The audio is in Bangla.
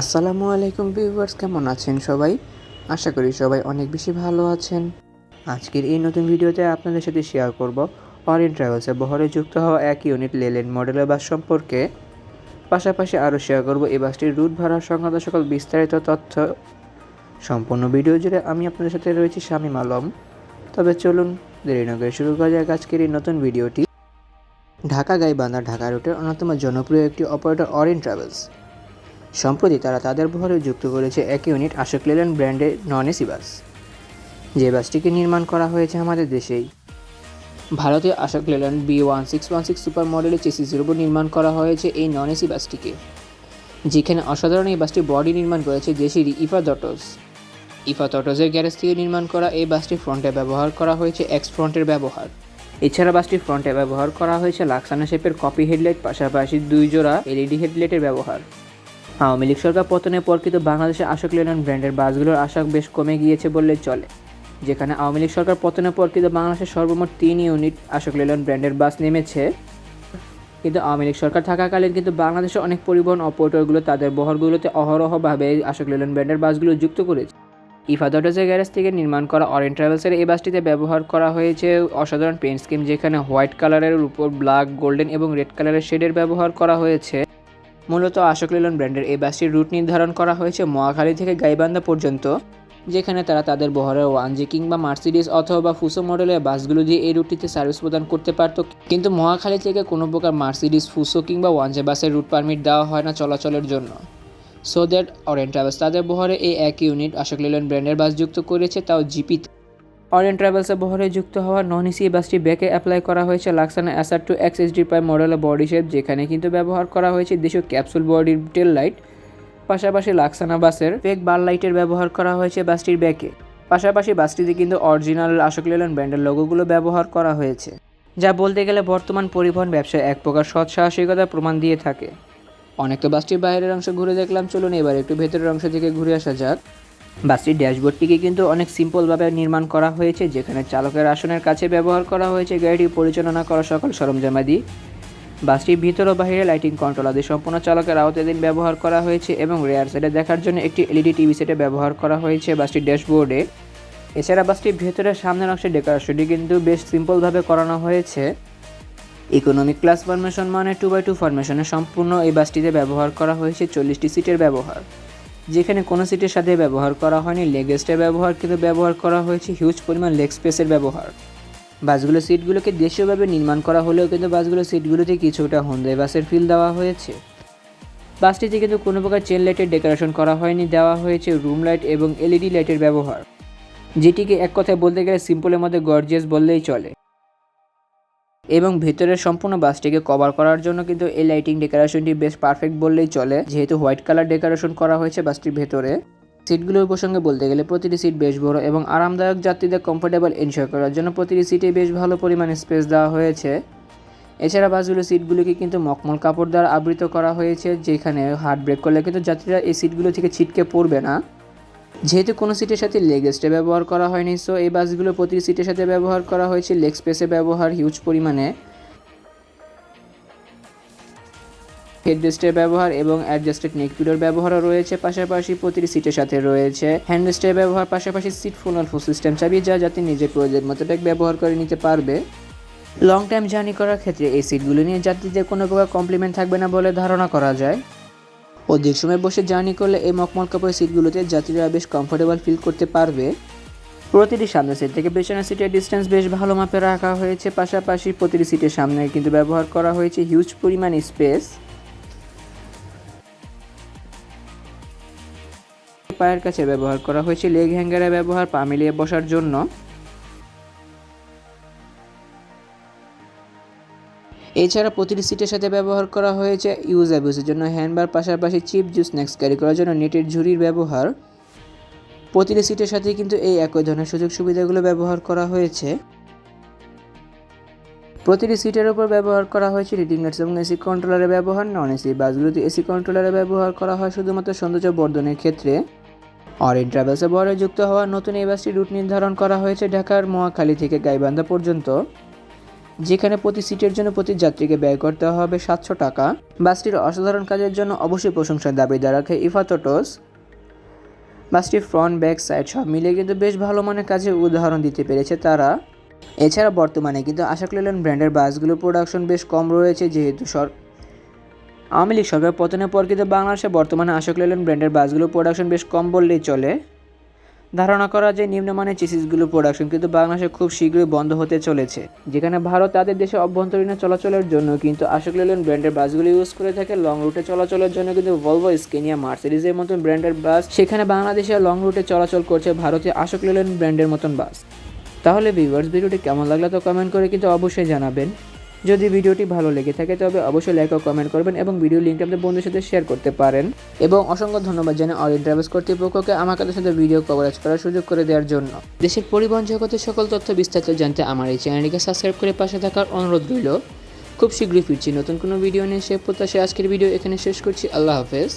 আসসালামু আলাইকুম ভিউয়ার্স, কেমন আছেন সবাই? আশা করি সবাই অনেক বেশি ভালো আছেন। আজকের এই নতুন ভিডিওতে আপনাদের সাথে শেয়ার করব অরিয়ন ট্রাভেলসে বহরে যুক্ত হওয়া এক ইউনিট লেলেন মডেলের বাস সম্পর্কে। পাশাপাশি আরও শেয়ার করব এই বাসটির রুট ভাড়া সংক্রান্ত সকল বিস্তারিত তথ্য। সম্পূর্ণ ভিডিও জুড়ে আমি আপনাদের সাথে রয়েছি শামীম আলম। তবে চলুন, দেরি নগরে শুরু করা যাক আজকের এই নতুন ভিডিওটি। ঢাকা গাইবান্ধা ঢাকা রুটের অন্যতম জনপ্রিয় একটি অপারেটর অরিয়ন ট্রাভেলস সম্প্রতি তারা তাদের বহরে যুক্ত করেছে এক ইউনিট আশোক লেল্যান্ড ব্র্যান্ডের নন এসি বাস। যে বাসটিকে নির্মাণ করা হয়েছে আমাদের দেশেই। ভারতীয় Ashok Leyland B one six one six super মডেলের চেসিসের উপর নির্মাণ করা হয়েছে এই নন এসি বাসটিকে, যেখানে অসাধারণ এই বাসটি বডি নির্মাণ করেছে দেশেরই ইফা দটোস ইফা দটোসের গ্যারেজ থেকে নির্মাণ করা এই বাসটি ফ্রন্টে ব্যবহার করা হয়েছে এক্স ফ্রন্টের ব্যবহার। এছাড়া বাসটি ফ্রন্টে ব্যবহার করা হয়েছে লাক্সানা শেপের কপি হেডলাইট, পাশাপাশি দুই জোড়া এলইডি হেডলাইটের ব্যবহার। আওয়ামী লীগ সরকার পতনের পর কিন্তু বাংলাদেশে আশোক লেল্যান্ড ব্র্যান্ডের বাসগুলোর আশা বেশ কমে গিয়েছে বললে চলে। যেখানে আওয়ামী লীগ সরকার পতনের পর কিন্তু বাংলাদেশের সর্বমোট তিন ইউনিট আশোক লেল্যান্ড ব্র্যান্ডের বাস নেমেছে। কিন্তু আওয়ামী লীগ সরকার থাকাকালীন কিন্তু বাংলাদেশের অনেক পরিবহন অপারেটরগুলো তাদের বহরগুলোতে অহরহভাবে আশোক লেল্যান্ড ব্র্যান্ডের বাসগুলো যুক্ত করেছে। ইফা ইফাদটাজের গ্যারেজ থেকে নির্মাণ করা অরেঞ্জ ট্রাভেলসের এই বাসটিতে ব্যবহার করা হয়েছে অসাধারণ পেন্ট স্কিম, যেখানে হোয়াইট কালারের উপর ব্ল্যাক, গোল্ডেন এবং রেড কালারের শেডের ব্যবহার করা হয়েছে। মূলত আশোক লেলন ব্র্যান্ডের এই বাসটির রুট নির্ধারণ করা হয়েছে মহাখালী থেকে গাইবান্ধা পর্যন্ত, যেখানে তারা তাদের বহরের ওয়ানজি কিংবা মার্সিডিস অথবা ফুসো মডেলের বাসগুলো দিয়ে এই রুটটিতে সার্ভিস প্রদান করতে পারত। কিন্তু মহাখালী থেকে কোনো প্রকার মার্সিডিস, ফুসো কিংবা ওয়ানজে বাসের রুট পারমিট দেওয়া হয় না চলাচলের জন্য। সো দ্যাট অরেন্ট ট্রাভেলস তাদের বহরে এই এক ইউনিট আশোক লেলন ব্র্যান্ডের বাস যুক্ত করেছে, তাও জিপিতে অরিয়েন্ট ট্রাভেলসের বহরে যুক্ত হওয়া নন এসি বাসটি ব্যাকে অ্যাপ্লাই করা হয়েছে লাক্সানা অ্যাসার টু এক্স এইচডি প্রাইম মডেলের বডি শেপ যেখানে কিন্তু ব্যবহার করা হয়েছে দেশীয় ক্যাপসুল বডির টেল লাইট পাশাপাশি লাক্সানা বাসের ফেক বার লাইটের ব্যবহার করা হয়েছে বাসটির ব্যাকে। পাশাপাশি বাসটিতে কিন্তু অরিজিনাল আশোক লেলন ব্র্যান্ডের লোগোগুলো ব্যবহার করা হয়েছে। যা বলতে গেলে বর্তমান পরিবহন ব্যবসায় এক প্রকার সৎ সাহসিকতার প্রমাণ দিয়ে থাকে। অনেক তো বাসটির বাইরের অংশ ঘুরে দেখলাম। চলুন এবার একটু ভেতরের অংশ থেকে ঘুরে আসা যাক। বাসটির ড্যাশবোর্ডটিকে কিন্তু অনেক সিম্পলভাবে নির্মাণ করা হয়েছে, যেখানে চালকের আসনের কাছে ব্যবহার করা হয়েছে গাড়িটি পরিচালনা করা সকল সরঞ্জামাদি। বাসটির ভিতর ও বাহিরে লাইটিং কন্ট্রোল আদি সম্পূর্ণ চালকের আওতাধীন ব্যবহার করা হয়েছে এবং রেয়ার সাইডে দেখার জন্য একটি এলইডি টিভি সেটে ব্যবহার করা হয়েছে বাসটির ড্যাশবোর্ডে। এছাড়া বাসটির ভেতরের সামনের অংশের ডেকোরেশনটি কিন্তু বেশ সিম্পলভাবে করানো হয়েছে। ইকোনমিক ক্লাস ফরমেশন মানে টু বাই টু ফরমেশনে সম্পূর্ণ এই বাসটিতে ব্যবহার করা হয়েছে চল্লিশটি সিটের ব্যবহার। যেখানে কোনো সিটের সাথে ব্যবহার করা হয়নি লেগ রেস্টের ব্যবহার কিন্তু ব্যবহার করা হয়েছে হিউজ পরিমাণ লেগ স্পেসের ব্যবহার। বাসগুলো সিটগুলোকে দেশীয়ভাবে নির্মাণ করা হলেও কিন্তু বাসগুলো সিটগুলোতে কিছুটা হন্দাই বাসের ফিল দেওয়া হয়েছে। বাসটিতে কিন্তু কোনো প্রকার চেন লাইটের ডেকোরেশন করা হয়নি, দেওয়া হয়েছে রুম লাইট এবং এলইডি লাইটের ব্যবহার। যেটিকে এক কথায় বলতে গেলে সিম্পলের মধ্যে গর্জিয়াস বললেই চলে। এবং ভেতরের সম্পূর্ণ বাসটিকে কভার করার জন্য কিন্তু এই লাইটিং ডেকোরেশনটি বেশ পারফেক্ট বললেই চলে। যেহেতু হোয়াইট কালার ডেকোরেশন করা হয়েছে বাসটির ভেতরে। সিটগুলোর প্রসঙ্গে বলতে গেলে প্রতিটি সিট বেশ বড় এবং আরামদায়ক যাত্রীদের কমফোর্টেবল এনজয় করার জন্য প্রতিটি সিটে বেশ ভালো পরিমাণে স্পেস দেওয়া হয়েছে। এছাড়া বাসগুলো সিটগুলোকে কিন্তু মকমল কাপড় দ্বারা আবৃত করা হয়েছে, যেখানে হার্ট ব্রেক করলে কিন্তু যাত্রীরা এই সিটগুলো থেকে ছিটকে পড়বে না। যেহেতু কোনো সিটের সাথে লেগ রেস্টে ব্যবহার করা হয়নি সো এই বাসগুলো প্রতিটি সিটের সাথে ব্যবহার করা হয়েছে। লেগ স্পেসে ব্যবহার হিউজ পরিমাণে। হেডরেস্টের ব্যবহার এবং অ্যাডজাস্টেড নেক পিলোর ব্যবহারও রয়েছে, পাশাপাশি প্রতিটি সিটের সাথে রয়েছে। হ্যান্ডরেস্টের ব্যবহার, পাশাপাশি সিট ফোন ফুল সিস্টেম চাবি, যা যাতে নিজের প্রয়োজন মতো ব্যাগ ব্যবহার করে নিতে পারবে। লং টাইম জার্নি করার ক্ষেত্রে এই সিটগুলো নিয়ে যাত্রীদের কোনো প্রকার কমপ্লিমেন্ট থাকবে না বলে ধারণা করা যায়। অধিক সময় বসে জার্নি করলে এই মকমল কাপড়ের সিটগুলোতে যাত্রীরা বেশ কমফোর্টেবল ফিল করতে পারবে। প্রতিটি সামনের সিট থেকে পেছনের সিটের ডিস্টেন্স বেশ ভালো মাপে রাখা হয়েছে। পাশাপাশি প্রতিটি সিটের সামনে কিন্তু ব্যবহার করা হয়েছে হিউজ পরিমাণ স্পেস পায়ের কাছে ব্যবহার করা হয়েছে লেগ হ্যাঙ্গারের ব্যবহার, পা মিলিয়ে বসার জন্য। এছাড়া প্রতিটি সিটের সাথে ব্যবহার করা হয়েছে ইউজ অ্যাবিউসের জন্য হ্যান্ডবার পাশাপাশি চিপ জুস স্ন্যাক্স ক্যারি করার জন্য নেটের ঝুড়ির ব্যবহার। প্রতিটি সিটের সাথে কিন্তু এই একই ধরনের সুযোগ সুবিধাগুলো ব্যবহার করা হয়েছে। প্রতিটি সিটের উপর ব্যবহার করা হয়েছে রিডিং লাইটস এবং এসি কন্ট্রোলারের ব্যবহার। নন এসি বাসগুলোতে এসি কন্ট্রোলারের ব্যবহার করা হয় শুধুমাত্র সৌন্দর্য বর্ধনের ক্ষেত্রে। অরেন ট্রাভেলসে বহরে যুক্ত হওয়া নতুন এই বাসটি রুট নির্ধারণ করা হয়েছে ঢাকার মহাখালী থেকে গাইবান্ধা পর্যন্ত। যেখানে প্রতি সিটের জন্য প্রতি যাত্রীকে ব্যয় করতে হবে সাতশো টাকা। বাসটির অসাধারণ কাজের জন্য অবশ্যই প্রশংসার দাবিদার রাখে ইফাতোটোস বাসটির ফ্রন্ট ব্যাক সাইড সব মিলিয়ে কিন্তু বেশ ভালো মানের কাজের উদাহরণ দিতে পেরেছে তারা। এছাড়া বর্তমানে কিন্তু আশাক লেল্যান্ড ব্র্যান্ডের বাসগুলোর প্রোডাকশন বেশ কম রয়েছে যেহেতু সর আওয়ামী লীগ সরকার পতনের পর কিন্তু বাংলাদেশে বর্তমানে আশোক লেল্যান্ড ব্র্যান্ডের বাসগুলোর প্রোডাকশন বেশ কম বললেই চলে। ধারণা করা যায় নিম্নমানের চিসিসগুলোর প্রোডাকশন কিন্তু বাংলাদেশে খুব শীঘ্রই বন্ধ হতে চলেছে। যেখানে ভারত তাদের দেশে অভ্যন্তরীণ চলাচলের জন্য কিন্তু আশোক লেল্যান্ড ব্র্যান্ডের বাসগুলো ইউজ করে থাকে লং রুটে চলাচলের জন্য কিন্তু ভলভো স্কেনিয়া মার্সিডিজের মতন ব্র্যান্ডের বাস, সেখানে বাংলাদেশে লং রুটে চলাচল করছে ভারতীয় আশোক লেল্যান্ড ব্র্যান্ডের মতন বাস। তাহলে ভিউয়ার্স ভিডিওটি কেমন লাগল তো কমেন্ট করে কিন্তু অবশ্যই জানাবেন। যদি ভিডিওটি ভালো লেগে থাকে তবে অবশ্যই লাইক ও কমেন্ট করবেন এবং ভিডিও লিঙ্কটা আপনাদের বন্ধুদের সাথে শেয়ার করতে পারেন। এবং অসংখ্য ধন্যবাদ জানাই অল ট্রাভেলস কর্তৃপক্ষকে আমার কাছে সাথে ভিডিও কভারেজ করার সুযোগ করে দেওয়ার জন্য। দেশের পরিবহন জগতের সকল তথ্য বিস্তারিত জানতে আমার এই চ্যানেলটিকে সাবস্ক্রাইব করে পাশে থাকার অনুরোধ রইল। খুব শীঘ্রই ফিরছি নতুন কোনো ভিডিও নিয়ে সে প্রত্যাশে আজকের ভিডিও এখানে শেষ করছি। আল্লাহ হাফেজ।